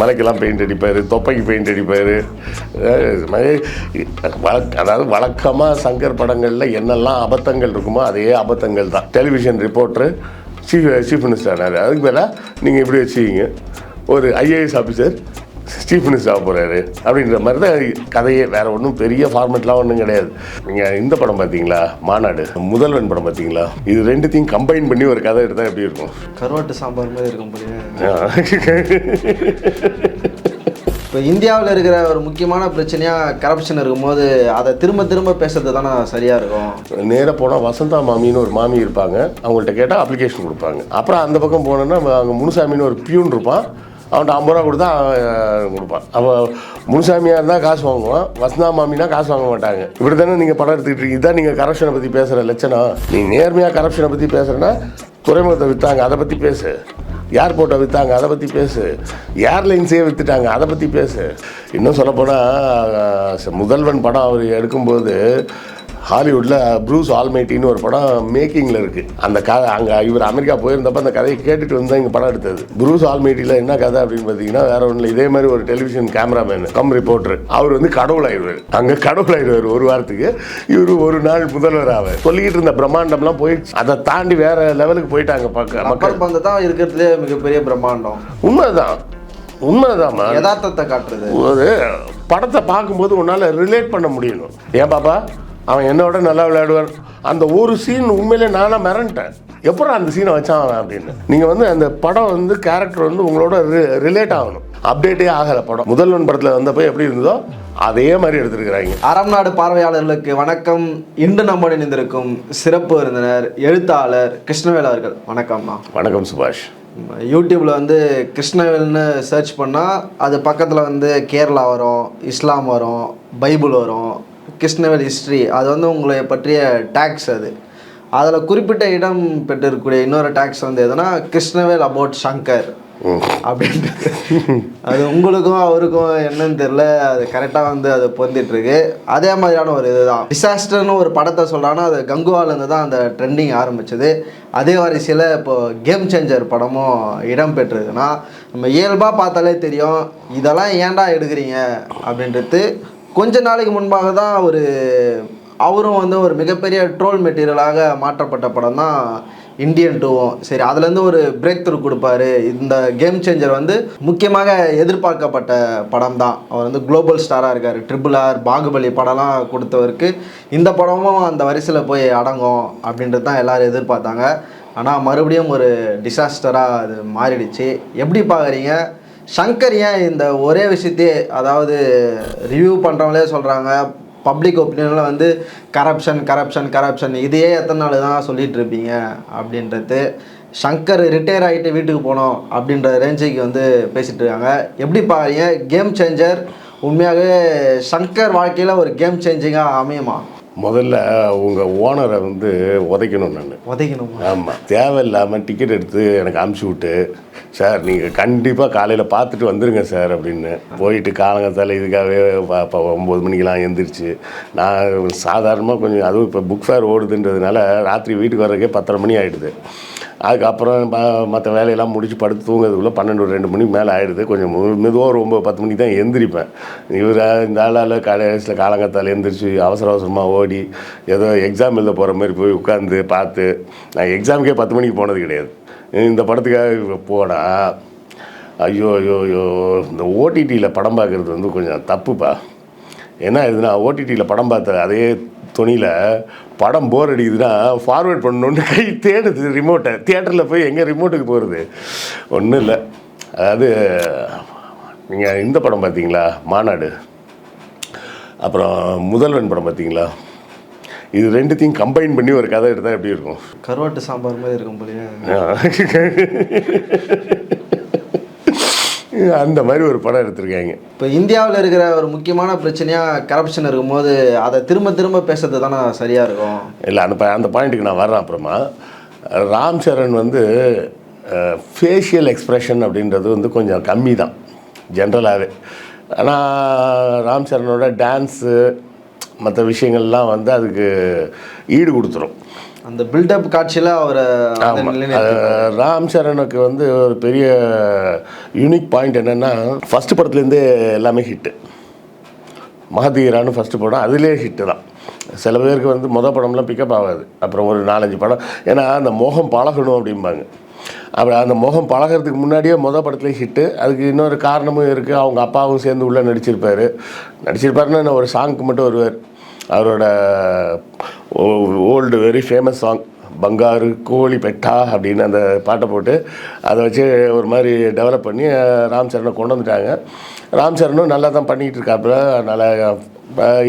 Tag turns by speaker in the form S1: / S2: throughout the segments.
S1: மலைக்கெல்லாம் paint அடிப்பார் தொப்பைக்கு paint அடிப்பார். அதாவது வழக்கமாக சங்கர் படங்களில் என்னெல்லாம் அபத்தங்கள் இருக்குமோ அதே அபத்தங்கள் தான். Television reporter chief chief minister ஆனார் அதுக்கு பேராக நீங்கள் இப்படி வச்சுக்கிங்க. ஒரு ஐஏஎஸ் ஆஃபீஸர் மினிஸ்டர் ஆக போகிறாரு அப்படின்ற மாதிரி தான் கதையே. வேற ஒன்றும் பெரிய ஃபார்மெட்லாம் ஒன்றும் கிடையாது. நீங்கள் இந்த படம் பார்த்தீங்களா? மாநாடு. முதல்வன் படம் பார்த்தீங்களா? இது ரெண்டுத்தையும் கம்பைன் பண்ணி ஒரு கதை எடுத்தால் எப்படி இருக்கும்?
S2: கருவாட்டு சாம்பார் மாதிரி இருக்கும். இப்போ இந்தியாவில் இருக்கிற ஒரு முக்கியமான பிரச்சனையாக கரப்ஷன் இருக்கும்போது அதை திரும்ப திரும்ப பேசுறது தானே சரியாக இருக்கும்?
S1: நேராக போனால் வசந்தா மாமின்னு ஒரு மாமி இருப்பாங்க. அவங்கள்ட்ட கேட்டால் அப்ளிகேஷன் கொடுப்பாங்க. அப்புறம் அந்த பக்கம் போனோன்னா அங்கே முனுசாமின்னு ஒரு பியூன் இருப்பான். அவன்கிட்ட ஐம்பது ரூபா கொடுத்தா அவன் கொடுப்பான். அப்போ முனுசாமியாக இருந்தால் காசு வாங்குவான். வசந்தா மாமினா காசு வாங்க மாட்டாங்க. இப்படி தானே நீங்கள் படம் எடுத்துக்கிட்டு இருக்கீங்க. இதான் நீங்கள் கரப்ஷனை பற்றி பேசுகிற லட்சணம். நீ நேர்மையாக கரப்ஷனை பற்றி பேசுகிறேன்னா துறைமுகத்தை விற்றாங்க அதை பற்றி பேசு. ஏர்போர்ட்டை விற்றாங்க அதை பற்றி பேசு. ஏர்லைன்ஸே விற்றுட்டாங்க அதை பற்றி பேசு. இன்னும் சொல்லப்போனால் முதல்வன் படம் அவர் எடுக்கும்போது ஹாலிவுட்டில் ப்ரூஸ் ஆல்மைட்டின்னு ஒரு படம் மேக்கிங்கில் இருக்குது அந்த கதை அங்கே இவர் அமெரிக்கா போயிருந்தப்ப அந்த கதையை கேட்டுட்டு வந்து இங்கே படம் எடுத்தது. ப்ரூஸ் ஆல்மைட்டியில் என்ன கதை அப்படின்னு பார்த்தீங்கன்னா வேற ஒன்றும் இதே மாதிரி ஒரு டெலிவிஷன் கேமராமேன் கம் ரிப்போர்ட்டர். அவர் வந்து கடவுள் ஆயிடுவார். அங்கே கடவுள் ஆயிடுவார் ஒரு வாரத்துக்கு. இவர் ஒரு நாள் முதல்வர் ஆவார். சொல்லிக்கிட்டு இருந்த பிரம்மாண்டம்லாம் போயிடுச்சு. அதை தாண்டி வேற லெவலுக்கு போயிட்டாங்க பக்க மக்கள்.
S2: பந்து தான் இருக்கிறதுலே மிகப்பெரிய பிரம்மாண்டம்.
S1: உண்மைதான். உண்மைதாம்மா
S2: யதார்த்தத்தை காட்டுறது.
S1: ஒரு படத்தை பார்க்கும்போது உன்னால் ரிலேட் பண்ண முடியணும். ஏன் பாப்பா? அவன் என்னோட நல்லா விளையாடுவான். அந்த ஒரு சீன் உண்மையிலே நானாக மிரண்டேன். எப்பறம் அந்த சீனை வச்சான் அவன் அப்படின்னு. நீங்கள் வந்து அந்த படம் வந்து கேரக்டர் வந்து உங்களோட ரிலேட் ஆகணும். அப்டேட்டே ஆகலை படம். முதல்வன் படத்தில் வந்தப்போ எப்படி இருந்ததோ அதே மாதிரி எடுத்துருக்குறாங்க.
S2: அறம் நாடு பார்வையாளர்களுக்கு வணக்கம். இன்று நம்முடன் இணைந்திருக்கும் சிறப்பு விருந்தினர் எழுத்தாளர் கிருஷ்ணவேல் அவர்கள். வணக்கம்ண்ணா
S1: வணக்கம் சுபாஷ்.
S2: யூடியூப்பில் வந்து கிருஷ்ணவேல்னு சர்ச் பண்ணால் அது பக்கத்தில் வந்து கேரளா வரும் இஸ்லாம் வரும் பைபிள் வரும் கிருஷ்ணவேல் ஹிஸ்ட்ரி அது வந்து உங்களை பற்றிய டேக்ஸ் அது. அதில் குறிப்பிட்ட இடம் பெற்றிருக்கக்கூடிய இன்னொரு டேக்ஸ் வந்து எதுனா கிருஷ்ணவேல் அபவுட் சங்கர் அப்படின்ட்டு அது உங்களுக்கும் அவருக்கும் என்னன்னு தெரியல. அது கரெக்டாக வந்து அது பொருந்திட்டு இருக்கு அதே மாதிரியான ஒரு இதுதான். டிசாஸ்டர்னு ஒரு படத்தை சொல்கிறாங்கன்னா அது கங்குவாலேருந்து தான் அந்த ட்ரெண்டிங் ஆரம்பிச்சது. அதே வரிசையில் இப்போ கேம் சேஞ்சர் படமும் இடம் பெற்றிருக்குன்னா நம்ம இயல்பாக பார்த்தாலே தெரியும் இதெல்லாம் ஏன்டா எடுக்கிறீங்க? அப்படின்றது கொஞ்ச நாளைக்கு முன்பாக தான் ஒரு அவரும் வந்து ஒரு மிகப்பெரிய ட்ரோல் மெட்டீரியலாக மாற்றப்பட்ட படம் தான் இந்தியன் டூவும் சரி அதுலேருந்து ஒரு பிரேக் த்ரூ கொடுப்பாரு. இந்த கேம் சேஞ்சர் வந்து முக்கியமாக எதிர்பார்க்கப்பட்ட படம் தான். அவர் வந்து குளோபல் ஸ்டாராக இருக்கார். ட்ரிபிள் ஆர் பாகுபலி படம்லாம் கொடுத்தவருக்கு இந்த படமும் அந்த வரிசையில் போய் அடங்கும் அப்படின்றது தான் எல்லோரும் எதிர்பார்த்தாங்க. ஆனால் மறுபடியும் ஒரு டிசாஸ்டராக அது மாறிடுச்சு. எப்படி பார்க்குறீங்க சங்கர் ஏன் இந்த ஒரே விஷயத்தையே அதாவது ரிவ்யூ பண்ணுறவங்களே சொல்கிறாங்க பப்ளிக் ஒப்பீனியனில் வந்து கரப்ஷன் கரப்ஷன் கரப்ஷன் இதையே எத்தனை நாள் தான் சொல்லிகிட்டு இருப்பீங்க அப்படின்றது. சங்கர் ரிட்டையர் ஆகிட்டு வீட்டுக்கு போனோம் அப்படின்ற ரேஞ்சுக்கு வந்து பேசிகிட்டு இருக்காங்க. எப்படி பாருங்க கேம் சேஞ்சர் உண்மையாகவே சங்கர் வாழ்க்கையில் ஒரு கேம் சேஞ்சிங்காக அமையுமா?
S1: முதல்ல உங்கள் ஓனரை வந்து உதைக்கணும் நான்.
S2: உதைக்கணுமா?
S1: ஆமாம் தேவையில்லாமல் டிக்கெட் எடுத்து எனக்கு அமுச்சு விட்டு சார் நீங்கள் கண்டிப்பாக காலையில் பார்த்துட்டு வந்துடுங்க சார் அப்படின்னு போயிட்டு காலங்கத்தால் இதுக்காகவே ப- ப- ஒம்பது மணிக்கெலாம் எந்திரிச்சு நான் சாதாரணமாக கொஞ்சம் அதுவும் இப்போ புக் ஃபேர் ஓடுதுன்றதுனால ராத்திரி வீட்டுக்கு வர்றதுக்கே பத்தரை மணி ஆகிடுது அதுக்கப்புறம் மற்ற வேலையெல்லாம் முடிச்சு படுத்து தூங்குறதுக்குள்ளே பன்னெண்டு ஒரு ரெண்டு மணிக்கு மேலே ஆகிடுது கொஞ்சம் மெதுவாக ஒரு ஒம்பது பத்து மணிக்கு தான் எந்திரிப்பேன். இவர் இந்த ஆளால் கடைசியில் காலங்கத்தால் எந்திரிச்சு அவசர அவசரமாக ஓடி ஏதோ எக்ஸாம் எழுத போகிற மாதிரி போய் உட்காந்து பார்த்து நான் எக்ஸாமுக்கே பத்து மணிக்கு போனது கிடையாது. இந்த படத்துக்காக போனால் ஐயோ ஐயோ ஐயோ இந்த ஓடிடியில் படம் பார்க்குறது வந்து கொஞ்சம் தப்புப்பா. என்ன ஆகுதுன்னா ஓடிடியில் படம் பார்த்த அதே துணியில் படம் போர் அடிக்குதுன்னா ஃபார்வேர்ட் பண்ணணுன்னு கை தேடுது ரிமோட்டை தியேட்டரில் போய் எங்கே ரிமோட்டுக்கு போகிறது ஒன்றும் இல்லை. அதாவது நீங்கள் இந்த படம் பார்த்தீங்களா? மாநாடு. அப்புறம் முதல்வன் படம் பார்த்தீங்களா? இது ரெண்டுத்தையும் கம்பைன் பண்ணி ஒரு கதை எடுத்தால் எப்படி இருக்கும்?
S2: கருவாட்டு சாம்பார் மாதிரி இருக்கும் போலயே.
S1: அந்த மாதிரி ஒரு படம் எடுத்திருக்காங்க.
S2: இப்போ இந்தியாவில் இருக்கிற ஒரு முக்கியமான பிரச்சனையாக கரப்ஷன் இருக்கும்போது அதை திரும்ப திரும்ப பேசுறது தானே சரியாக இருக்கும்?
S1: இல்லை அந்த அந்த பாயிண்ட்டுக்கு நான் வரேன் அப்புறமா. ராம் சரண் வந்து ஃபேஷியல் எக்ஸ்ப்ரெஷன் அப்படின்றது வந்து கொஞ்சம் கம்மி தான் ஜென்ரலாகவே ஆனால் ராம் சரணோட டான்ஸு மற்ற விஷயங்கள்லாம் வந்து அதுக்கு ஈடு கொடுத்துரும்.
S2: அந்த பில்டப் காட்சியில் அவரை
S1: ராம் சரணுக்கு வந்து ஒரு பெரிய யூனிக் பாயிண்ட் என்னென்னா ஃபஸ்ட்டு படத்துலேருந்தே எல்லாமே ஹிட்டு மகதீரான்னு ஃபஸ்ட்டு படம் அதுலேயே ஹிட்டு தான். சில பேருக்கு வந்து மொதல் படம்லாம் பிக்கப் ஆகாது. அப்புறம் ஒரு நாலஞ்சு படம். ஏன்னா அந்த மோகம் பழகணும் அப்படிம்பாங்க. அப்புறம் அந்த மோகம் பழகிறதுக்கு முன்னாடியே மொதல் படத்துலேயே ஹிட்டு அதுக்கு இன்னொரு காரணமும் இருக்குது அவங்க அப்பாவும் சேர்ந்து உள்ளே நடிச்சிருப்பார். நடிச்சிருப்பாருன்னா என்ன ஒரு சாங்க்கு மட்டும் வருவார். அவரோட old very famous song Bangaru Kodi Petta அப்படின்னு அந்த பாட்டை போட்டு அதை வச்சு ஒரு மாதிரி டெவலப் பண்ணி ராம் சரணை கொண்டு வந்துட்டாங்க. ராம் சரணும் நல்லா தான் பண்ணிகிட்டு இருக்காப்புல. நல்ல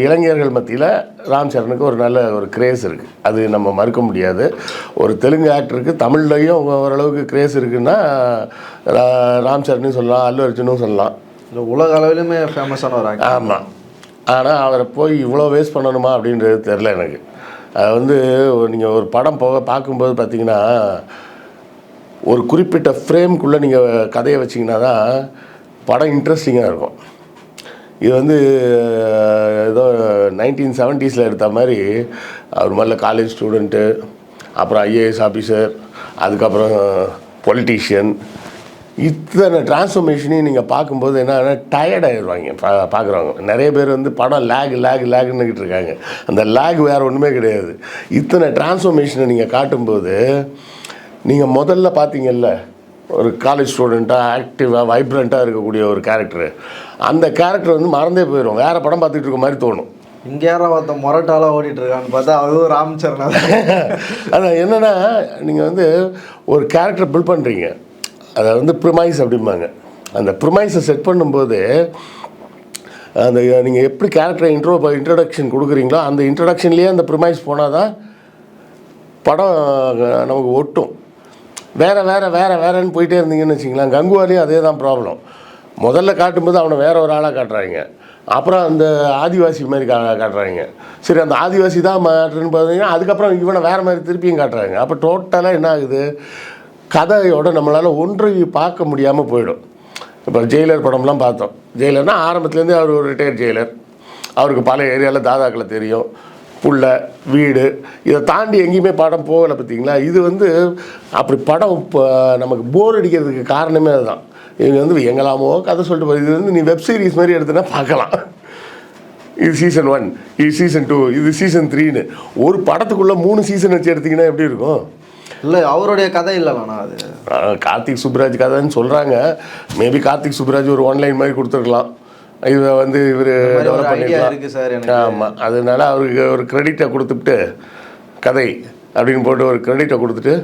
S1: இளைஞர்கள் மத்தியில் ராம் சரணுக்கு ஒரு நல்ல ஒரு கிரேஸ் இருக்குது அது நம்ம மறுக்க முடியாது. ஒரு தெலுங்கு ஆக்டருக்கு தமிழ்லையும் ஓரளவுக்கு கிரேஸ் இருக்குன்னா ராம் சரணும் சொல்லலாம் அல்லு அர்ஜுனும் சொல்லலாம்.
S2: உலக அளவிலுமே ஃபேமஸான ஒரு
S1: ஆமாம் ஆனால் அவரை போய் இவ்வளோ வேஸ்ட் பண்ணணுமா அப்படின்றது தெரில எனக்கு. அது வந்து நீங்கள் ஒரு படம் போக பார்க்கும்போது பார்த்தீங்கன்னா ஒரு குறிப்பிட்ட ஃப்ரேம்குள்ளே நீங்கள் கதையை வச்சிங்கன்னா தான் படம் இன்ட்ரெஸ்டிங்காக இருக்கும். இது வந்து ஏதோ நைன்டீன் செவன்ட்டீஸில் எடுத்த மாதிரி அவர் முதல்ல காலேஜ் ஸ்டூடெண்ட்டு அப்புறம் ஐஏஎஸ் ஆஃபீஸர் அதுக்கப்புறம் பொலிட்டீஷியன் இத்தனை டிரான்ஸ்ஃபர்மேஷனையும் நீங்கள் பார்க்கும்போது என்ன டயர்ட் ஆயிடுவாங்க. பா பார்க்குறவங்க. நிறைய பேர் வந்து படம் லேக் லேக் லேக்னுக்கிட்டு இருக்காங்க. அந்த லேக் வேறு ஒன்றுமே கிடையாது. இத்தனை டிரான்ஸ்ஃபர்மேஷனை நீங்கள் காட்டும்போது நீங்கள் முதல்ல பார்த்தீங்கல்ல ஒரு காலேஜ் ஸ்டூடெண்ட்டாக ஆக்டிவாக வைப்ரண்ட்டாக இருக்கக்கூடிய ஒரு கேரக்டர் அந்த கேரக்டர் வந்து மறந்தே போயிடும் வேறு படம் பார்த்துட்டு இருக்க மாதிரி தோணும்.
S2: இங்கே யாரோ ஒருத்தன் மொரட்டால ஓடிட்டு இருக்கான்னு பார்த்தா அதுவும் ராம் சரணா. தான்.
S1: அதான் என்னென்னா நீங்கள் வந்து ஒரு கேரக்டர் பில்ட் பண்ணுறீங்க அதை வந்து ப்ரிமைஸ் அப்படிம்பாங்க. அந்த ப்ரிமைஸை செட் பண்ணும்போது அந்த நீங்கள் எப்படி கேரக்டரை இன்ட்ரோ இன்ட்ரடக்ஷன் கொடுக்குறீங்களோ அந்த இன்ட்ரடக்ஷன்லேயே அந்த ப்ரிமைஸ் போனால் தான் படம் நமக்கு ஒட்டும். வேறு வேறு வேறு வேறன்னு போயிட்டே இருந்தீங்கன்னு வச்சிங்களேன் கங்குவாலையும் அதே தான் ப்ராப்ளம் முதல்ல காட்டும்போது அவனை வேற ஒரு ஆளாக காட்டுறாங்க. அப்புறம் அந்த ஆதிவாசி மாதிரி கா காட்டுறாங்க. சரி அந்த ஆதிவாசி தான் மாட்டுன்னு பார்த்தீங்கன்னா அதுக்கப்புறம் இவனை வேறு மாதிரி திருப்பியும் காட்டுறாங்க. அப்போ டோட்டலாக என்ன ஆகுது? கதையோட நம்மளால் ஒன்றை பார்க்க முடியாமல் போயிடும். இப்போ ஜெயிலர் படம்லாம் பார்த்தோம். ஜெயிலர்னால் ஆரம்பத்துலேருந்தே அவர் ஒரு ரிட்டையர்ட் ஜெயிலர். அவருக்கு பல ஏரியாவில் தாதாக்களை தெரியும். புள்ள வீடு இதை தாண்டி எங்கேயுமே படம் போகலை பார்த்தீங்களா? இது வந்து அப்படி படம் இப்போ நமக்கு போர் அடிக்கிறதுக்கு காரணமே அதுதான். இவங்க வந்து எங்களாமோ கதை சொல்லிட்டு இது வந்து நீ வெப் சீரிஸ் மாதிரி எடுத்துனா பார்க்கலாம். இது சீசன் ஒன் இது சீசன் டூ இது சீசன் த்ரீன்னு ஒரு படத்துக்குள்ளே மூணு சீசன் வச்சு எடுத்திங்கன்னா எப்படி இருக்கும்?
S2: இல்லை அவருடைய கதை இல்லைண்ணா அது.
S1: கார்த்திக் சுப்ராஜ் கதைன்னு சொல்கிறாங்க மேபி கார்த்திக் சுப்ராஜ் ஒரு ஒன்லைன் மாதிரி கொடுத்துருக்கலாம். இதை வந்து இவர் டெவலப். ஆமாம் அதனால அவருக்கு ஒரு கிரெடிட்டை கொடுத்துட்டு கதை அப்படின்னு போட்டு ஒரு கிரெடிட்டை கொடுத்துட்டு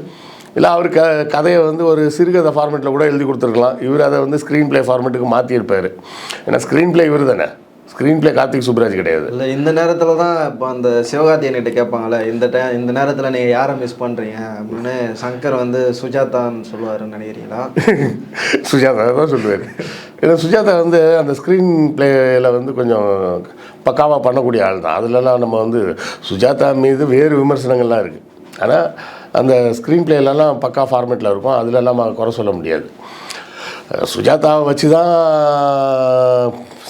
S1: இல்லை அவர் க கதையை வந்து ஒரு சிறுகதை ஃபார்மேட்டில் கூட எழுதி கொடுத்துருக்கலாம். இவர் அதை வந்து ஸ்க்ரீன் ப்ளே ஃபார்மேட்டுக்கு மாற்றியிருப்பார் ஏன்னா ஸ்க்ரீன் ப்ளே இவர் தானே ஸ்க்ரீன் ப்ளே கார்த்திக் சுப்ராஜ் கிடையாது.
S2: இல்லை இந்த நேரத்தில் தான் இப்போ அந்த சிவகார்த்தி என்கிட்ட கேட்பாங்கல்ல இந்த டைம் இந்த நேரத்தில் நீங்கள் யாரை மிஸ் பண்ணுறீங்க அப்படின்னு சங்கர் வந்து சுஜாதான்னு சொல்லுவாருன்னு நினைக்கிறீங்களா?
S1: சுஜாதா தான் சொல்லுவார். ஏன்னா சுஜாதா வந்து அந்த ஸ்க்ரீன் ப்ளேயில் வந்து கொஞ்சம் பக்காவாக பண்ணக்கூடிய ஆள் தான். அதுலலாம் நம்ம வந்து சுஜாதா மீது வேறு விமர்சனங்கள்லாம் இருக்குது ஆனால் அந்த ஸ்க்ரீன் ப்ளேலலாம் பக்கா ஃபார்மேட்டில் இருக்கும். அதுலலாம் குறை சொல்ல முடியாது. சுஜாதாவை வச்சு தான்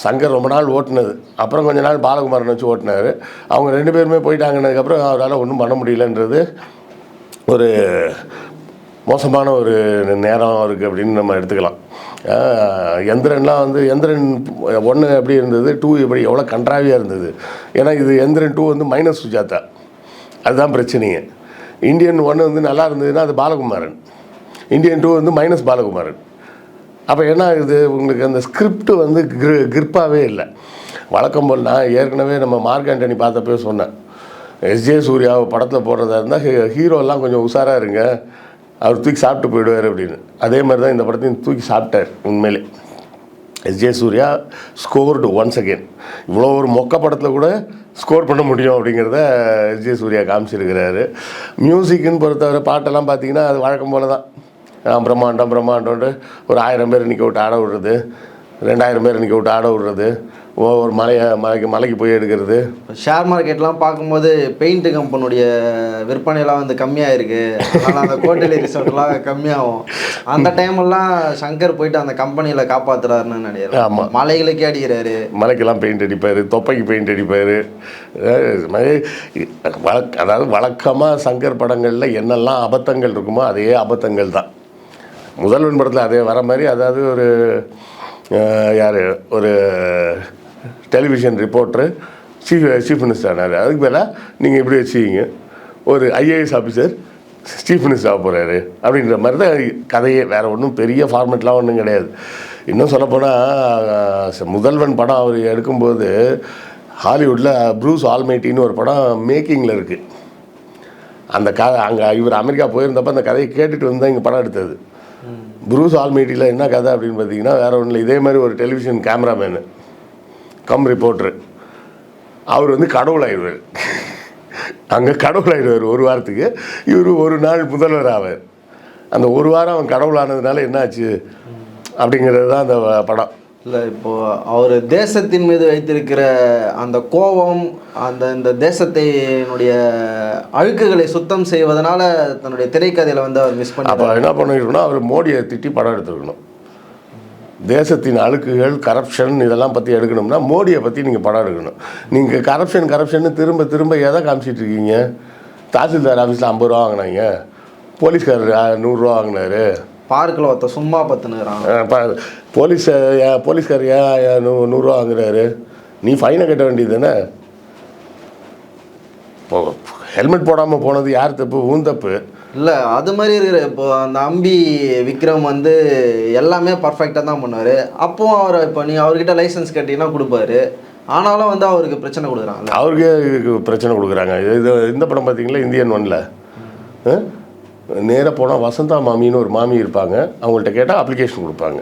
S1: சங்கர் ரொம்ப நாள் ஓட்டினது. அப்புறம் கொஞ்ச நாள் பாலகுமாரன் வச்சு ஓட்டினார். அவங்க ரெண்டு பேருமே போயிட்டாங்கன்னதுக்கப்புறம் அவரால் ஒன்றும் பண்ண முடியலன்றது ஒரு மோசமான ஒரு நேரம் இருக்குது அப்படின்னு நம்ம எடுத்துக்கலாம். எந்திரன்லாம் வந்து எந்திரன் ஒன்று எப்படி இருந்தது டூ எப்படி எவ்வளோ கன்றாவியாக இருந்தது? ஏன்னா இது எந்திரன் டூ வந்து மைனஸ் சுஜாதா. அதுதான் பிரச்சனையே. இந்தியன் ஒன்று வந்து நல்லா இருந்ததுன்னா அது பாலகுமாரன். இந்தியன் டூ வந்து மைனஸ் பாலகுமாரன். அப்போ என்ன ஆகுது? உங்களுக்கு அந்த ஸ்கிரிப்ட் வந்து கிரு கிரிப்பாகவே இல்லை. வழக்கம் போல் நான் ஏற்கனவே நம்ம மார்க் ஆண்டனி பார்த்தப்பவே சொன்னேன். எஸ்ஜே சூர்யாவை படத்தில் போடுறதா இருந்தால் ஹீரோலாம் கொஞ்சம் உஷாராக இருங்க. அவர் தூக்கி சாப்பிட்டு போயிடுவார் அப்படின்னு. அதே மாதிரி தான் இந்த படத்தையும் தூக்கி சாப்பிட்டார் உண்மையிலே. SJ Suryah scored once again இவ்வளோ ஒரு மொக்க படத்தில் கூட ஸ்கோர் பண்ண முடியும் அப்படிங்கிறத எஸ்ஜே சூர்யா காமிச்சிருக்கிறாரு. மியூசிக்குன்னு பொறுத்தவரை பாட்டெல்லாம் பார்த்தீங்கன்னா அது வழக்கம் போல தான் பிரம்மாண்டம் பிரம்மாண்டம்ன்ட்டு ஒரு ஆயிரம் பேர் நிற்க விட்டு ஆட விடுறது ரெண்டாயிரம் பேர் நிற்க விட்டு ஆட விடுறது ஒ- ஒரு மலையை மலைக்கு மலைக்கு போய் எடுக்கிறது.
S2: ஷேர் மார்க்கெட்லாம் பார்க்கும்போது பெயிண்ட் கம்பெனியுடைய விற்பனைலாம் வந்து கம்மியாக இருக்கு ஆனால் அந்த கோட்டையில ரிசோர்ட்லாம் கம்மியாகும். அந்த டைம்லாம் சங்கர் போயிட்டு அந்த கம்பெனியில் காப்பாத்துறாருன்னு
S1: ஆமா.
S2: நினைக்கிறேன். மலைகளுக்கே அடிக்கிறாரு.
S1: மலைக்கெல்லாம் பெயிண்ட் அடிப்பார் தொப்பைக்கு பெயிண்ட் அடிப்பார். வழக் அதாவது வழக்கமாக சங்கர் படங்களில் என்னெல்லாம் அபத்தங்கள் இருக்குமோ அதே அபத்தங்கள் தான். முதல்வன் படத்தில் அதே வர மாதிரி அதாவது ஒரு யார் ஒரு television reporter chief chief minister ஆனார். அதுக்கு பதிலாக நீங்கள் இப்படி வச்சுக்கிங்க. ஒரு ஐஏஎஸ் ஆஃபீஸர் சீஃப் மினிஸ்டர் ஆக போகிறாரு அப்படின்ற மாதிரி தான் கதையே. வேறு ஒன்றும் பெரிய ஃபார்மெட்லாம் ஒன்றும் கிடையாது. இன்னும் சொல்லப்போனால் முதல்வன் படம் அவர் எடுக்கும்போது ஹாலிவுட்டில் ப்ரூஸ் ஆல்மைட்டின்னு ஒரு படம் மேக்கிங்கில் இருக்குது அந்த கதை அங்கே இவர் அமெரிக்கா போயிருந்தப்போ அந்த கதையை கேட்டுட்டு வந்து தான் இங்கே படம் எடுத்தது. ப்ரூஸ் ஆல்மீட்டியில் என்ன கதை அப்படின்னு பார்த்தீங்கன்னா வேற ஒன்றும் இல்லை இதே மாதிரி ஒரு டெலிவிஷன் கேமராமேனு கம் ரிப்போர்ட்ரு. அவர் வந்து கடவுளாயிடுவார். அங்கே கடவுளாயிடுவார் ஒரு வாரத்துக்கு. இவர் ஒரு நாள் முதல்வர் ஆவார். அந்த ஒரு வாரம் அவன் கடவுளானதுனால என்னாச்சு அப்படிங்கிறது தான் அந்த படம்.
S2: இல்லை இப்போ அவர் தேசத்தின் மீது வைத்திருக்கிற அந்த கோபம் அந்த இந்த தேசத்தினுடைய அழுக்குகளை சுத்தம் செய்வதனால தன்னுடைய திரைக்கதையில வந்து அவர் மிஸ்
S1: அப்போ
S2: பண்ணி
S1: என்ன பண்ணிருக்கணும்? அவர் மோடியை திட்டி படம் எடுத்துருக்கணும் தேசத்தின் அழுக்குகள் கரப்ஷன் இதெல்லாம் பற்றி எடுக்கணும்னா மோடியை பற்றி நீங்கள் படம் எடுக்கணும். நீங்கள் கரப்ஷன் கரப்ஷன் திரும்ப திரும்ப எதை காமிச்சிட்டு இருக்கீங்க? தாசில்தார் ஆஃபீஸில் ஐம்பது ரூபா வாங்கினாங்க. போலீஸ்காரர் நூறுரூவா வாங்கினாரு.
S2: பார்க்கில் ஒருத்த சும்மா பத்துனுறான்
S1: போலீஸ் போலீஸ்கார் ஏன் நூ நூறுரூவா வாங்குறாரு. நீ ஃபைனை கட்ட வேண்டியது தானே? ஹெல்மெட் போடாமல் போனது யார் தப்பு? உன் தப்பு.
S2: இல்லை அது மாதிரி இருக்கிற இப்போ அந்த அம்பி விக்ரம் வந்து எல்லாமே பர்ஃபெக்டாக தான் பண்ணுவார். அப்போவும் அவர் இப்போ நீ அவர்கிட்ட லைசன்ஸ் கட்டினா கொடுப்பாரு. ஆனாலும் வந்து அவருக்கு பிரச்சனை கொடுக்குறாங்கல்ல
S1: அவருக்கே பிரச்சனை கொடுக்குறாங்க. இது இந்த படம் பார்த்தீங்களா? இந்தியன் ஒன்ல நேராக போனால் வசந்தா மாமின்னு ஒரு மாமி இருப்பாங்க. அவங்கள்ட்ட கேட்டால் அப்ளிகேஷன் கொடுப்பாங்க.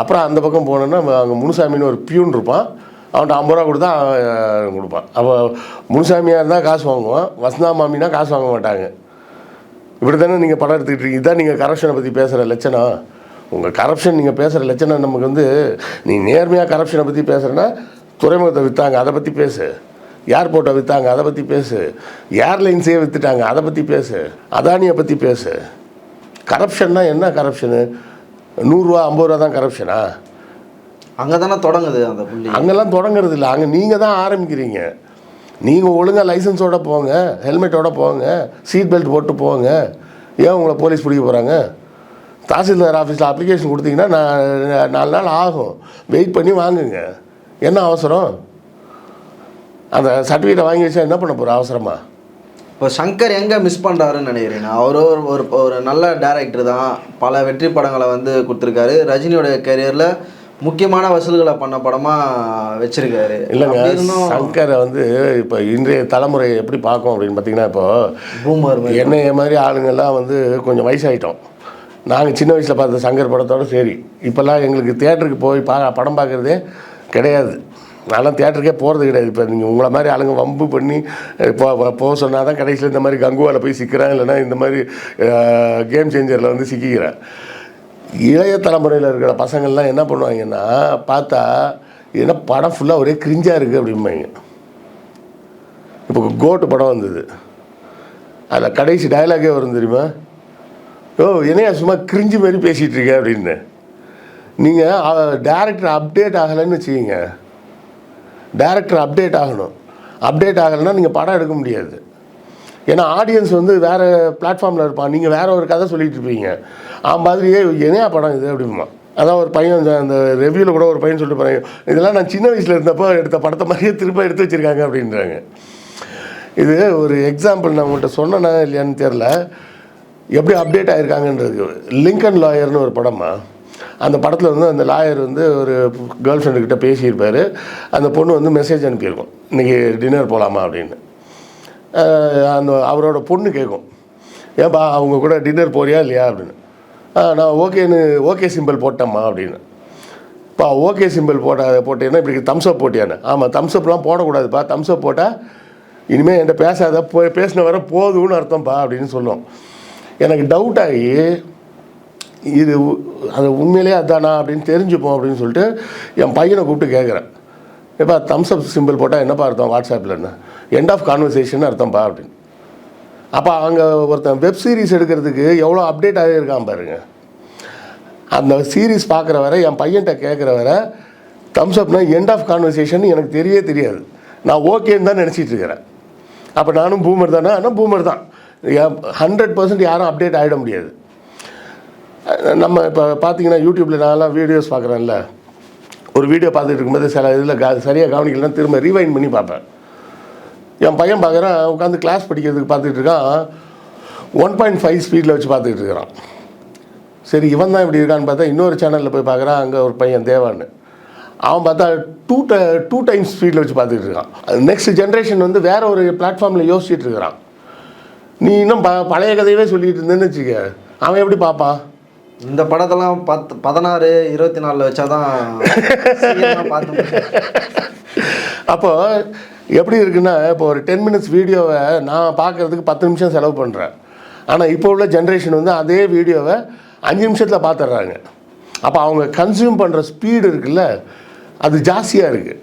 S1: அப்புறம் அந்த பக்கம் போனோன்னா அங்கே முனுசாமின்னு ஒரு பியூன் இருப்பான். அவன்கிட்ட ஐம்பது ரூபா கொடுத்தா அவன் கொடுப்பான். அப்போ முனுசாமியாக இருந்தால் காசு வாங்குவான். வசந்தா மாமினா காசு வாங்க மாட்டாங்க. இப்படி தானே நீங்கள் படம் எடுத்துக்கிட்டு இருக்கீங்க. இதான் நீங்கள் கரப்ஷனை பற்றி பேசுகிற லட்சணம். உங்கள் கரப்ஷன் நீங்கள் பேசுகிற லட்சணம் நமக்கு வந்து நீ நேர்மையாக கரப்ஷனை பற்றி பேசுகிறேன்னா துறைமுகத்தை விற்றாங்க அதை பற்றி பேசு. ஏர்போர்ட்டை விற்றாங்க அதை பற்றி பேசு. ஏர்லைன்ஸே விற்றுட்டாங்க அதை பற்றி பேசு. அதானியை பற்றி பேசு. கரப்ஷன்னா என்ன கரப்ஷனு நூறுரூவா ஐம்பது ரூபா தான் கரப்ஷனா
S2: அங்கே தானே தொடங்குது அந்த புள்ளி.
S1: அங்கெல்லாம் தொடங்குறது இல்லை. அங்கே நீங்கள் தான் ஆரம்பிக்கிறீங்க. நீங்கள் ஒழுங்காக லைசன்ஸோட போங்க ஹெல்மெட்டோட போங்க சீட் பெல்ட் போட்டு போங்க. ஏன் உங்களை போலீஸ் பிடிக்க போகிறாங்க தாசில்தார் ஆஃபீஸில் அப்ளிகேஷன் கொடுத்தீங்கன்னா நான் நாலு நாள் ஆகும். வெயிட் பண்ணி வாங்குங்க. என்ன அவசரம்? அந்த சர்டிஃபிகேட்டை வாங்கி வச்சா என்ன பண்ண போகிற அவசரமா?
S2: இப்போ சங்கர் எங்கே மிஸ் பண்ணுறாருன்னு நினைக்கிறீங்க அவர் ஒரு ஒரு நல்ல டேரக்டர் தான். பல வெற்றி படங்களை வந்து கொடுத்துருக்காரு. ரஜினியோட கரியரில் முக்கியமான வசூல்களை பண்ண படமாக வச்சிருக்காரு.
S1: இல்லைங்க சங்கரை வந்து இப்போ இன்றைய தலைமுறை எப்படி பார்க்கும் அப்படின்னு பார்த்தீங்கன்னா இப்போ
S2: மாதிரி.
S1: என்னைய மாதிரி ஆளுங்கெல்லாம் வந்து கொஞ்சம் வயசாயிட்டோம். நாங்கள் சின்ன வயசில் பார்த்த சங்கர் படத்தோட சரி. இப்போல்லாம் எங்களுக்கு தேட்டருக்கு போய் பா படம் பார்க்குறதே கிடையாது. நான்லாம் தேட்டருக்கே போகிறது கிடையாது. இப்போ நீங்கள் உங்களை மாதிரி ஆளுங்க வம்பு பண்ணி போ போக சொன்னால் தான் கடைசியில் இந்த மாதிரி கங்குவாவில் போய் சிக்கிறேன் இல்லைன்னா இந்த மாதிரி கேம் சேஞ்சரில் வந்து சிக்கிக்கிறேன். இளைய தலைமுறையில் இருக்கிற பசங்கள்லாம் என்ன பண்ணுவாங்கன்னா பார்த்தா ஏன்னா படம் ஃபுல்லாக ஒரே கிரிஞ்சாக இருக்குது அப்படிம்பாங்க. இப்போ கோட்டு படம் வந்தது. அதில் கடைசி டைலாகே வரும் தெரியுமா? ஓ என்னையா சும்மா கிரிஞ்சு மாதிரி பேசிகிட்டு இருக்கேன் அப்படின்னு. நீங்கள் டேரக்டர் அப்டேட் ஆகலைன்னு வச்சுக்கிங்க. டேரக்டர் அப்டேட் ஆகணும். அப்டேட் ஆகலைன்னா நீங்கள் படம் எடுக்க முடியாது. ஏன்னா ஆடியன்ஸ் வந்து வேறு பிளாட்ஃபார்மில் இருப்பான். நீங்கள் வேறு ஒரு கதை சொல்லிட்டு இருப்பீங்க. ஆ மாதிரியே என்னையா படம் இது அப்படிமா அதான் ஒரு பையன் இந்த- அந்த ரெவ்யூவில் கூட ஒரு பையன் சொல்லிட்டு போகிறாங்க இதெல்லாம் நான் சின்ன வயசில் இருந்தப்போ எடுத்த படத்தை மாதிரியே திரும்ப எடுத்து வச்சுருக்காங்க அப்படின்றாங்க. இது ஒரு எக்ஸாம்பிள் நான் உங்கள்கிட்ட சொன்னேனா இல்லையான்னு தெரில எப்படி அப்டேட் ஆகிருக்காங்கன்றது லிங்கன் லாயர்னு ஒரு படமா? அந்த படத்தில் வந்து அந்த லாயர் வந்து ஒரு கேர்ள் ஃப்ரெண்டுக்கிட்ட பேசியிருப்பார். அந்த பொண்ணு வந்து மெசேஜ் அனுப்பியிருக்கோம். இன்றைக்கி டின்னர் போகலாமா அப்படின்னு. அந்த அவரோட பொண்ணு கேட்கும் ஏன்பா அவங்க கூட டின்னர் போறியா இல்லையா? அப்படின்னு. நான் ஓகேன்னு ஓகே சிம்பிள் போட்டேம்மா அப்படின்னு. பா ஓகே சிம்பிள் போட்ட போட்டேன்னா இப்படி தம்ஸ்அப் போட்டியானே போட்டியான்னு. ஆமாம் தம்ஸ்அப்லாம் போடக்கூடாதுப்பா. தம்ஸ்அப் போட்டால் இனிமேல் என்கிட்ட பேசாத போய் பேசின வர போதும்னு அர்த்தம்ப்பா அப்படின்னு சொல்லுவோம் எனக்கு டவுட் ஆகி இது உ- அது உண்மையிலேயே அதானா அப்படின்னு தெரிஞ்சுப்போம் அப்படின்னு சொல்லிட்டு என் பையனை கூப்பிட்டு கேட்குறேன் இப்போ தம்ஸ்அப் சிம்பிள் போட்டால் என்னப்பா அர்த்தம் வாட்ஸ்அப்பில் எண்ட் ஆஃப் கான்வர்சேஷன் அர்த்தம்ப்பா அப்படின்னு. அப்போ அங்கே ஒருத்தன் வெப் சீரிஸ் எடுக்கிறதுக்கு எவ்வளோ அப்டேட் ஆகியிருக்கான் பாருங்க. அந்த சீரிஸ் பார்க்குற வரை என் பையன்கிட்ட கேட்குற வரை தம்ஸ்அப்னா எண்ட் ஆஃப் கான்வர்சேஷன் எனக்கு தெரியவே தெரியாது. நான் ஓகேன்னு தான் நினச்சிட்டு இருக்கிறேன். அப்போ நானும் பூமர் தானே? ஆனால் பூமர் தான். ஹண்ட்ரட் பர்சன்ட் யாரும் அப்டேட் ஆகிட முடியாது. நம்ம இப்போ பார்த்தீங்கன்னா யூடியூப்பில் நான்லாம் வீடியோஸ் பார்க்குறேன்ல ஒரு வீடியோ பார்த்துட்டு இருக்கும்போது சில இதில் க சரியாக கவனிக்கலாம் திரும்ப ரீவைண்ட் பண்ணி பார்ப்பேன். என் பையன் பார்க்குறான் உட்காந்து கிளாஸ் படிக்கிறதுக்கு பார்த்துட்டு இருக்கான். ஒன் பாயிண்ட் ஃபைவ் ஸ்பீடில் வச்சு பார்த்துக்கிட்டு இருக்கிறான். சரி இவன் தான் இப்படி இருக்கான்னு பார்த்தா இன்னொரு சேனலில் போய் பார்க்குறான் அங்கே ஒரு பையன் தேவான்னு. அவன் பார்த்தா டூ ட டூ டைம்ஸ் ஸ்பீடில் வச்சு பார்த்துட்டு இருக்கான். நெக்ஸ்ட் ஜென்ரேஷன் வந்து வேற ஒரு பிளாட்ஃபார்மில் யோசிச்சுட்டு இருக்கிறான். நீ இன்னும் ப பழைய கதையவே சொல்லிகிட்டு இருந்தேன்னு வச்சுக்க அவன் எப்படி பார்ப்பான்?
S2: இந்த படத்தெல்லாம் பத்து பதினாறு இருபத்தி நாலில் வச்சாதான் சீக்கிரமா பார்த்து.
S1: அப்போ எப்படி இருக்குன்னா இப்போ ஒரு டென் மினிட்ஸ் வீடியோவை நான் பார்க்கறதுக்கு பத்து நிமிஷம் செலவு பண்ணுறேன் ஆனால் இப்போ உள்ள ஜென்ரேஷன் வந்து அதே வீடியோவை அஞ்சு நிமிஷத்தில் பார்த்துட்றாங்க. அப்போ அவங்க கன்சியூம் பண்ணுற ஸ்பீடு இருக்குல்ல அது ஜாஸ்தியாக இருக்குது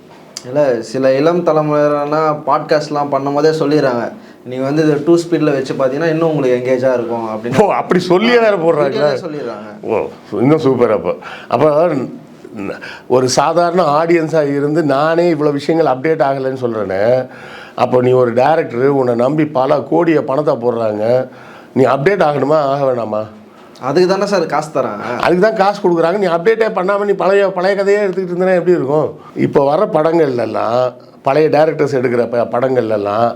S2: இல்லை சில இளம் தலைமுறைனா பாட்காஸ்ட்லாம் பண்ணும் போதே சொல்லிடுறாங்க. நீங்கள் வந்து இது டூ ஸ்பீடில் வச்சு பார்த்தீங்கன்னா இன்னும் உங்களுக்கு எங்கேஜாக இருக்கும் அப்படின்னு.
S1: ஓ அப்படி சொல்லியே வேற போடுறாங்களா.
S2: வீடியோவே சொல்லிடுறாங்க.
S1: ஓ இன்னும் சூப்பர் அப்போ. அப்போ ஒரு சாதாரண ஆடியன்ஸாக இருந்து நானே இவ்வளோ விஷயங்கள் அப்டேட் ஆகலைன்னு சொல்கிறேனே அப்போ நீ ஒரு டேரக்டரு உன்னை நம்பி பல கோடிய பணத்தை போடுறாங்க. நீ அப்டேட் ஆகணுமா? ஆக வேணாமா?
S2: அதுக்கு தானே சார் காசு தராங்க
S1: அதுக்கு தான் காசு கொடுக்குறாங்க. நீ அப்டேட்டே பண்ணாமல் நீ பழைய பழைய கதையே எடுத்துக்கிட்டு இருந்தனா எப்படி இருக்கும்? இப்போ வர படங்கள்லாம் பழைய டேரக்டர்ஸ் எடுக்கிற படங்கள்லாம்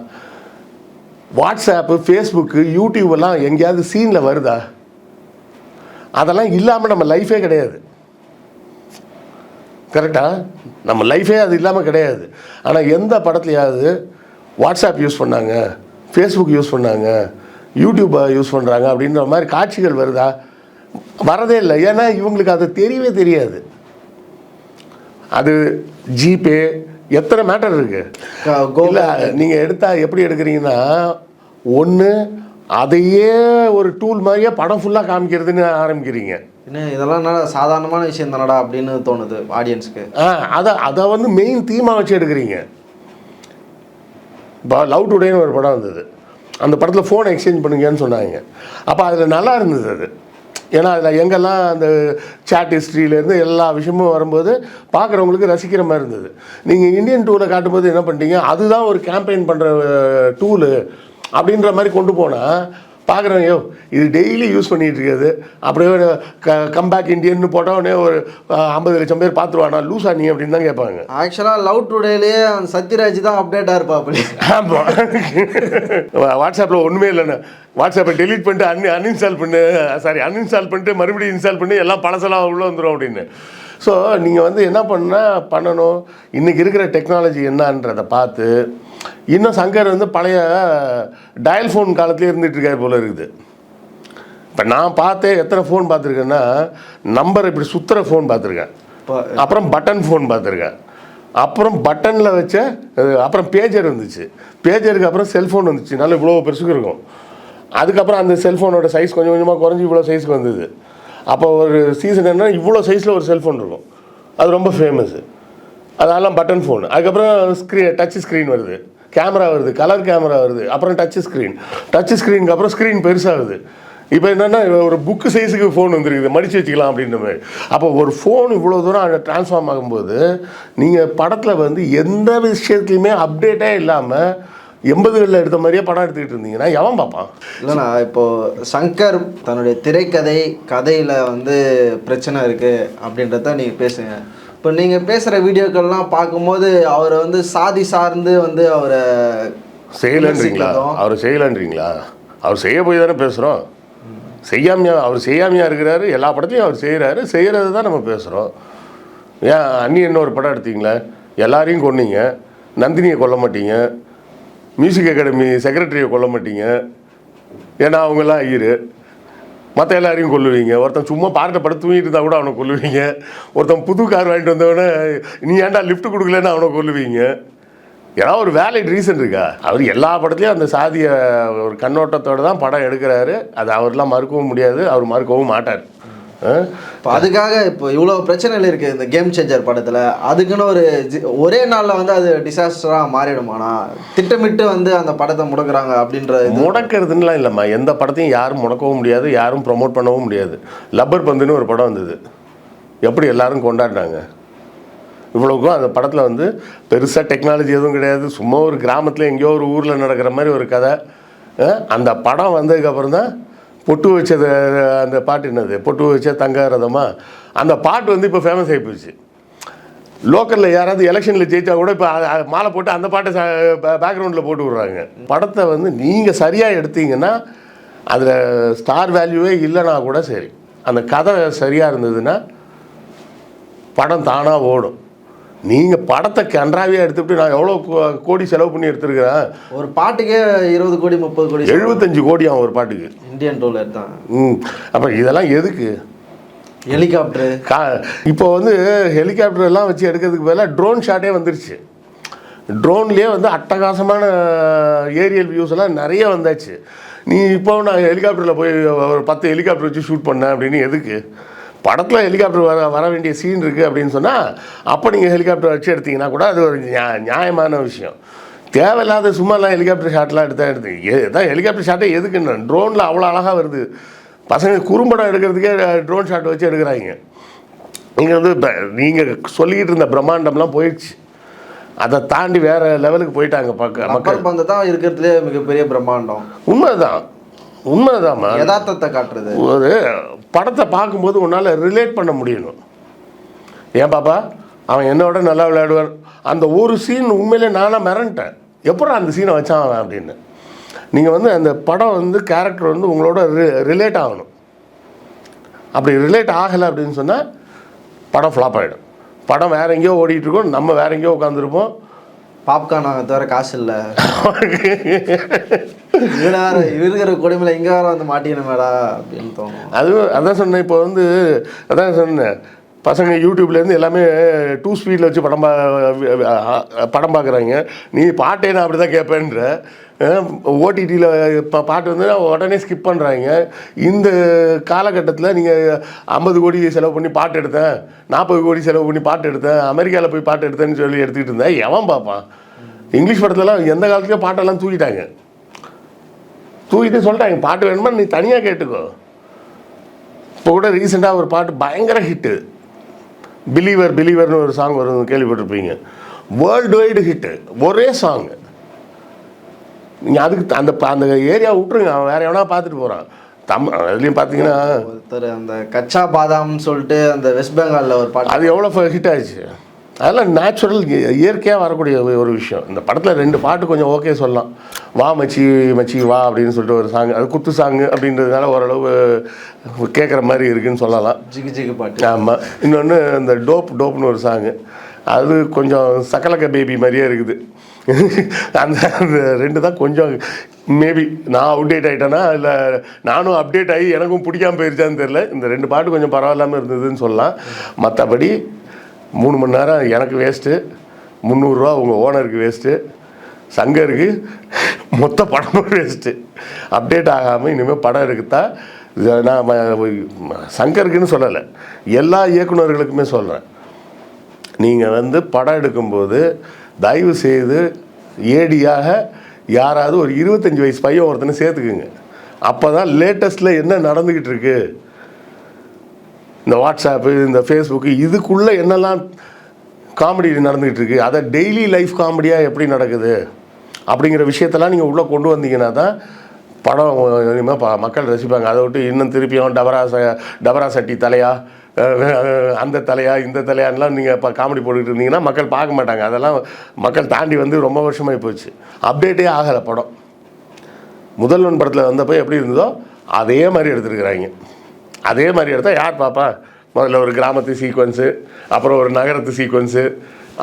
S1: வாட்ஸ்அப்பு ஃபேஸ்புக்கு யூடியூபெல்லாம் எங்கேயாவது சீனில் வருதா? அதெல்லாம் இல்லாமல் நம்ம லைஃபே கிடையாது. கரெக்டாக நம்ம லைஃபே அது இல்லாமல் கிடையாது. ஆனால் எந்த படத்துலையாவது வாட்ஸ்அப் யூஸ் பண்ணாங்க ஃபேஸ்புக் யூஸ் பண்ணாங்க யூடியூப்பை யூஸ் பண்ணுறாங்க அப்படின்ற மாதிரி காட்சிகள் வருதா? வரதே இல்லை. ஏன்னா இவங்களுக்கு அது தெரியவே தெரியாது. அது ஜிபே எத்தனை மேட்டர் இருக்கு?
S2: க- கோ-
S1: இல்லை நீங்கள் எடுத்தா எப்படி எடுக்கிறீங்கன்னா ஒன்று அதையே ஒரு டூல் மாதிரியே படம் ஃபுல்லாக காமிக்கிறதுன்னு ஆரம்பிக்கிறீங்க.
S2: என்ன இதெல்லாம் சாதாரணமான விஷயம் தானடா அப்படின்னு தோணுது ஆடியன்ஸ்க்கு
S1: ஆ அதை அதை வந்து மெயின் தீமாக வச்சு எடுக்கிறீங்க. இப்போ லவ் டுடேன்னு ஒரு படம் வந்தது. அந்த படத்தில் ஃபோன் எக்ஸ்சேஞ்ச் பண்ணுங்கன்னு சொன்னாங்க. அப்போ அதில் நல்லா இருந்தது அது. ஏன்னா அதில் எங்கெல்லாம் அந்த சாட் ஹிஸ்ட்ரியிலேருந்து எல்லா விஷயமும் வரும்போது பார்க்குறவங்களுக்கு ரசிக்கிற மாதிரி இருந்தது. நீங்கள் இந்தியன் டூவில் காட்டும்போது என்ன பண்ணிட்டீங்க? அதுதான் ஒரு கேம்பெயின் பண்ணுற டூலு அப்படின்ற மாதிரி கொண்டு போனால் பார்க்குறவங்க யோ இது டெய்லி யூஸ் பண்ணிட்டு இருக்கிறது அப்படியே க கம்பேக் இந்தியன்னு போட்டால் உடனே ஒரு ஐம்பது லட்சம் பேர் பார்த்துருவானா லூசா நீ அப்படின்னு தான் கேட்பாங்க.
S2: ஆக்சுவலாக லவ் டுடேலேயே அந்த சத்யராஜ் தான் அப்டேட்டாக இருப்பா அப்படி
S1: ஆமாம் வாட்ஸ்அப்பில் ஒன்றுமே இல்லைண்ணே. வாட்ஸ்அப்பை டெலீட் பண்ணிட்டு அன் அன்இன்ஸ்டால் பண்ணு சாரி அன்இன்ஸ்டால் பண்ணிட்டு மறுபடியும் இன்ஸ்டால் பண்ணி எல்லாம் பழசெல்லாம் உள்ளே வந்துடும் அப்படின்னு. ஸோ நீங்கள் வந்து என்ன பண்ணா பண்ணணும்? இன்றைக்கி இருக்கிற டெக்னாலஜி என்னன்றதை பார்த்து இன்னும் சங்கர் வந்து பழைய டயல் ஃபோன் காலத்துலேயே இருந்துட்டு இருக்காரு போல இருக்குது. இப்போ நான் பார்த்தேன் எத்தனை ஃபோன் பார்த்துருக்கேன்னா நம்பர் இப்படி சுற்றுற ஃபோன் பார்த்துருக்கேன். அப்புறம் பட்டன் ஃபோன் பார்த்துருக்கேன். அப்புறம் பட்டனில் வச்ச அப்புறம் பேஜர் வந்துச்சு. பேஜருக்கு அப்புறம் செல்ஃபோன் வந்துச்சு. நல்லா இவ்வளோ பெருசுக்கு இருக்கும். அதுக்கப்புறம் அந்த செல்ஃபோனோட சைஸ் கொஞ்சம் கொஞ்சமாக குறைஞ்சி இவ்வளோ சைஸ்க்கு வந்தது. அப்போ ஒரு சீசன் என்ன இவ்வளோ சைஸில் ஒரு செல்ஃபோன் இருக்கும். அது ரொம்ப ஃபேமஸ்ஸு அதெல்லாம் பட்டன் ஃபோன் அதுக்கப்புறம் ஸ்க்ரீன் டச் ஸ்க்ரீன் வருது. கேமரா வருது கலர் கேமரா வருது அப்புறம் டச் ஸ்க்ரீன் டச் ஸ்க்ரீனுக்கு அப்புறம் ஸ்க்ரீன் பெருசாகுது. இப்போ என்னென்னா ஒரு புக்கு சைஸுக்கு ஃபோன் வந்துருக்குது மடித்து வச்சுக்கலாம் அப்படின்ற மாதிரி. அப்போ ஒரு ஃபோன் இவ்வளோ தூரம் ட்ரான்ஸ்ஃபார்ம் ஆகும்போது நீங்கள் படத்தில் வந்து எந்த விஷயத்துலையுமே அப்டேட்டே இல்லாமல் எண்பதுகளில் எடுத்த மாதிரியே படம் எடுத்துக்கிட்டு இருந்தீங்கன்னா எவன் பார்ப்பான்?
S2: இல்லைண்ணா இப்போது சங்கர் தன்னுடைய திரைக்கதை கதையில் வந்து பிரச்சனை இருக்குது அப்படின்றத நீங்கள் பேசுங்க. இப்போ நீங்கள் பேசுகிற வீடியோக்கள்லாம் பார்க்கும்போது அவரை வந்து சாதி சார்ந்து வந்து அவரை
S1: செய்யலன்றீங்களா. அவர் செய்யலன்றீங்களா? அவர் செய்ய போய் தானே பேசுகிறோம் செய்யாமையா அவர் செய்யாமையா இருக்கிறாரு. எல்லா படத்தையும் அவர் செய்கிறாரு செய்கிறது தான் நம்ம பேசுகிறோம் ஏன் அண்ணி என்ன ஒரு படம் எடுத்தீங்களே? எல்லாரையும் கொன்னீங்க. நந்தினியை கொல்ல மாட்டீங்க. மியூசிக் அகாடமி செக்ரட்டரியை கொல்ல மாட்டீங்க. ஏன்னா அவங்கெல்லாம் ஐயரு மற்ற எல்லாரையும் கொல்லுவீங்க. ஒருத்தன் சும்மா பாட்டை படுத்து தூங்கிட்டு இருந்தால் கூட அவனை கொல்லுவீங்க. ஒருத்தன் புது கார் வாங்கிட்டு வந்தவனே நீ ஏன்டா லிஃப்ட் கொடுக்கலன்னு அவனை கொல்லுவீங்க? ஏதாவது ஒரு வேலிட் ரீசன் இருக்கா? அவர் எல்லா படத்துலையும் அந்த சாதிய ஒரு கண்ணோட்டத்தோட தான் படம் எடுக்கிறாரு. அது அவர்லாம் மறுக்கவும் முடியாது. அவர் மறுக்கவும் மாட்டார்.
S2: இப்போ அதுக்காக இப்போ இவ்வளோ பிரச்சனைகள் இருக்குது இந்த கேம் சேஞ்சர் படத்தில். அதுக்குன்னு ஒரு ஒரே நாளில் வந்து அது டிசாஸ்டராக மாறிடுமாண்ணா? திட்டமிட்டு வந்து அந்த படத்தை முடக்குறாங்க அப்படின்ற
S1: முடக்கிறதுலாம் இல்லைம்மா. எந்த படத்தையும் யாரும் முடக்கவும் முடியாது யாரும் ப்ரொமோட் பண்ணவும் முடியாது. லப்பர் பந்துன்னு ஒரு படம் வந்தது. எப்படி எல்லாரும் கொண்டாடினாங்க இவ்வளவுக்கும் அந்த படத்தில் வந்து பெருசாக டெக்னாலஜி எதுவும் கிடையாது. சும்மா ஒரு கிராமத்தில் எங்கேயோ ஒரு ஊரில் நடக்கிற மாதிரி ஒரு கதை. அந்த படம் வந்ததுக்கப்புறம் தான் பொட்டு வச்சது அந்த பாட்டு என்னது? பொட்டு வச்ச தங்க ரதமா அந்த பாட்டு வந்து இப்போ ஃபேமஸ் ஆகி போச்சு. லோக்கலில் யாராவது எலெக்ஷனில் ஜெயித்தா கூட இப்போ மாலை போட்டு அந்த பாட்டை பேக்ரவுண்டில் போட்டு விட்றாங்க. படத்தை வந்து நீங்கள் சரியாக எடுத்தீங்கன்னா அதில் ஸ்டார் வேல்யூவே இல்லைனா கூட சரி. அந்த கதை சரியாக இருந்ததுன்னா படம் தானாக ஓடும். நீங்கள் படத்தை கன்றாவியாக எடுத்துக்கிட்டு நான் எவ்வளோ கோடி செலவு பண்ணி எடுத்திருக்கிறேன்?
S2: ஒரு பாட்டுக்கே இருபது கோடி முப்பது கோடி
S1: எழுபத்தஞ்சு கோடி அவன் ஒரு பாட்டுக்கு.
S2: இந்தியன் டூலர் தான்
S1: ம். அப்போ இதெல்லாம் எதுக்கு?
S2: ஹெலிகாப்டரு.
S1: கா இப்போ வந்து ஹெலிகாப்டர் எல்லாம் வச்சு எடுக்கிறதுக்கு பதிலாக ட்ரோன் ஷாட்டே வந்துருச்சு. ட்ரோன்லேயே வந்து அட்டகாசமான ஏரியல் வியூஸ் எல்லாம் நிறைய வந்தாச்சு. நீ இப்போ நான் ஹெலிகாப்டரில் போய் ஒரு பத்து ஹெலிகாப்டர் வச்சு ஷூட் பண்ணேன் அப்படின்னு எதுக்கு? படத்தில் ஹெலிகாப்டர் வர வர வேண்டிய சீன் இருக்குது அப்படின்னு சொன்னால் அப்போ நீங்கள் ஹெலிகாப்டர் வச்சு எடுத்தீங்கன்னா கூட அது ஒரு நியா- நியாயமான விஷயம். தேவையில்லாத சும்மாலாம் ஹெலிகாப்டர் ஷாட்லாம் எடுத்தா எடுத்து எதான் ஹெலிகாப்டர் ஷாட்டே எதுக்குன்னு ட்ரோனில் அவ்வளோ அழகாக வருது. பசங்க குறும்படம் எடுக்கிறதுக்கே ட்ரோன் ஷாட் வச்சு எடுக்கிறாங்க. நீங்கள் வந்து நீங்கள் சொல்லிக்கிட்டு இருந்த பிரம்மாண்டம்லாம் போயிடுச்சு. அதை தாண்டி வேற லெவலுக்கு போயிட்டாங்க பக்க மக்கள்.
S2: பந்து தான் இருக்கிறதுலே மிகப்பெரிய பிரம்மாண்டம்.
S1: உண்மைதான். உண்மைதாம்மா.
S2: யதார்த்தத்தை காட்டுறது.
S1: ஒரு படத்தை பார்க்கும்போது உன்னால் ரிலேட் பண்ண முடியணும். ஏன் பாப்பா? அவன் என்னோட நல்லா விளையாடுவான். அந்த ஒரு சீன் உண்மையிலே நானாக மிரண்டேன். எப்பறம் அந்த சீனை வச்சான் அவன் அப்படின்னு. நீங்கள் வந்து அந்த படம் வந்து கேரக்டர் வந்து உங்களோட ரிலேட் ஆகணும். அப்படி ரிலேட் ஆகலை அப்படின்னு சொன்னால் படம் ஃப்ளாப் ஆகிடும் படம் வேற எங்கேயோ ஓடிட்டு இருக்கும். நம்ம வேற எங்கேயோ உட்காந்துருப்போம்
S2: பாப்கார்ன் வாங்க தவிர காசு இல்லை. இருக்கிற கொடுமையில இங்க வேற வந்து மாட்டிக்கணுமேடா அப்படின்னு தோணும்.
S1: அது அதான் சொன்னேன் இப்போ வந்து அதான் சொன்னேன். பசங்க யூடியூப்லேருந்து எல்லாமே டூ ஸ்பீடில் வச்சு படம் பா படம் பார்க்குறாங்க நீ பாட்டே நான் அப்படி தான் கேட்பேன்ற ஓடிடியில் இப்போ பாட்டு வந்து உடனே ஸ்கிப் பண்ணுறாங்க இந்த காலகட்டத்தில் நீங்கள் ஐம்பது கோடி செலவு பண்ணி பாட்டு எடுத்தேன் நாற்பது கோடி செலவு பண்ணி பாட்டு எடுத்தேன் அமெரிக்காவில் போய் பாட்டு எடுத்தேன்னு சொல்லி எடுத்துக்கிட்டு இருந்தேன். எவன் பார்ப்பான் இங்கிலீஷ் படத்துலலாம் எந்த காலத்துலேயும் பாட்டெல்லாம் தூக்கிட்டாங்க. தூக்கிட்டு சொல்லிட்டாங்க பாட்டு வேணுமா நீ தனியாக கேட்டுக்கோ. இப்போ கூட ரீசெண்டாக ஒரு பாட்டு பயங்கர ஹிட்டு பிலீவர் பிலீவர்னு ஒரு சாங் வரும் கேள்விப்பட்டிருப்பீங்க. வேர்ல்டு வைடு ஹிட்டு ஒரே சாங் நீங்கள் அதுக்கு அந்த அந்த ஏரியா விட்டுருங்க. அவன் வேற எவனா பார்த்துட்டு போகிறான் தம் அதுலேயும் பார்த்தீங்கன்னா
S2: ஒருத்தர் அந்த கச்சா பாதாம்னு சொல்லிட்டு அந்த வெஸ்ட் பெங்கால்ல ஒரு பாட்டு
S1: அது எவ்வளோ ஹிட் ஆச்சு அதெல்லாம் நேச்சுரல் இயற்கையாக வரக்கூடிய ஒரு- விஷயம். இந்த படத்தில் ரெண்டு பாட்டு கொஞ்சம் ஓகே சொல்லலாம். வா மச்சி மச்சி வா அப்படின்னு சொல்லிட்டு ஒரு சாங் அது குத்து சாங் அப்படின்றதுனால ஓரளவு கேட்குற மாதிரி இருக்குன்னு சொல்லலாம்.
S2: ஜிகு ஜிகு பாட்டு.
S1: ஆமாம் இன்னொன்று இந்த டோப் டோப்னு ஒரு சாங்கு அது கொஞ்சம் சக்கலக்க பேபி மாதிரியே இருக்குது. அந்த அந்த ரெண்டு தான் கொஞ்சம் மேபி நான் அப்டேட் ஆகிட்டேன்னா இல்லை நானும் அப்டேட் ஆகி எனக்கும் பிடிக்காமல் போயிருச்சான்னு தெரில இந்த ரெண்டு பாட்டு கொஞ்சம் பரவாயில்லாமல் இருந்ததுன்னு சொல்லலாம். மற்றபடி மூணு மணி நேரம் எனக்கு வேஸ்ட்டு முந்நூறுரூவா உங்கள் ஓனருக்கு வேஸ்ட்டு சங்கருக்கு மொத்த படமும் வேஸ்ட்டு அப்டேட் ஆகாமல் இனிமேல் படம் இருக்குதா? நான் ம- சங்கருக்குன்னு சொல்லலை. எல்லா இயக்குனர்களுக்குமே சொல்கிறேன் நீங்கள் வந்து படம் எடுக்கும்போது தயவு செய்து ஏடியாக யாராவது ஒரு இருபத்தஞ்சி வயசு பையன் ஒருத்தனை சேர்த்துக்குங்க. அப்போ தான் லேட்டஸ்ட்டில் என்ன நடந்துக்கிட்டு இருக்கு இந்த வாட்ஸ்அப்பு இந்த ஃபேஸ்புக்கு இதுக்குள்ளே என்னெல்லாம் காமெடி நடந்துக்கிட்டு இருக்கு அதை டெய்லி லைஃப் காமெடியாக எப்படி நடக்குது? அப்படிங்கிற விஷயத்தெல்லாம் நீங்கள் உள்ளே கொண்டு வந்தீங்கன்னா தான் படம் இனிமேல் ப மக்கள் ரசிப்பாங்க. அதை விட்டு இன்னும் திருப்பியும் டபரா ச டபரா சட்டி தலையா? அந்த தலையா இந்த தலையான்லாம் நீங்கள் இப்போ காமெடி போட்டுக்கிட்டு இருந்தீங்கன்னா மக்கள் பார்க்க மாட்டாங்க. அதெல்லாம் மக்கள் தாண்டி வந்து ரொம்ப வருஷமாகி போச்சு. அப்டேட்டே ஆகலை படம். முதல்வன் படத்தில் வந்தப்போ எப்படி இருந்ததோ அதே மாதிரி எடுத்துருக்குறாங்க. அதே மாதிரி எடுத்தால் யார் பாப்பா? முதல்ல ஒரு கிராமத்து சீக்வன்ஸு அப்புறம் ஒரு நகரத்து சீக்வன்ஸு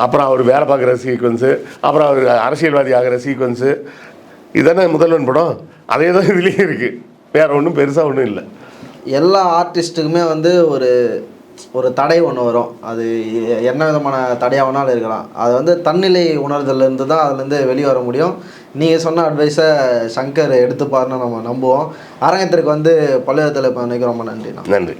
S1: அப்புறம் அவர் வேலை பார்க்குற சீக்வன்ஸு அப்புறம் அவர் அரசியல்வாதி ஆகிற சீக்வன்ஸு இதானே முதல்வன் படம்? அதே தான் இதுலேயும் இருக்குது வேறு ஒன்றும் பெருசாக ஒன்றும் இல்லை.
S2: எல்லா ஆர்டிஸ்ட்டுக்குமே வந்து ஒரு ஒரு தடை ஒன்று வரும். அது என்ன விதமான தடையாக வேணாலும் இருக்கலாம். அது வந்து தன்னிலை உணர்தலேருந்து தான் அதுலேருந்து வெளியே வர முடியும். நீங்கள் சொன்ன அட்வைஸை சங்கர் எடுத்துப்பாருன்னு நம்ம நம்புவோம். அரங்கத்திற்கு வந்து பல்வேறு தலைப்பு நினைக்கிறோம் ரொம்ப நன்றி
S1: நன்றி.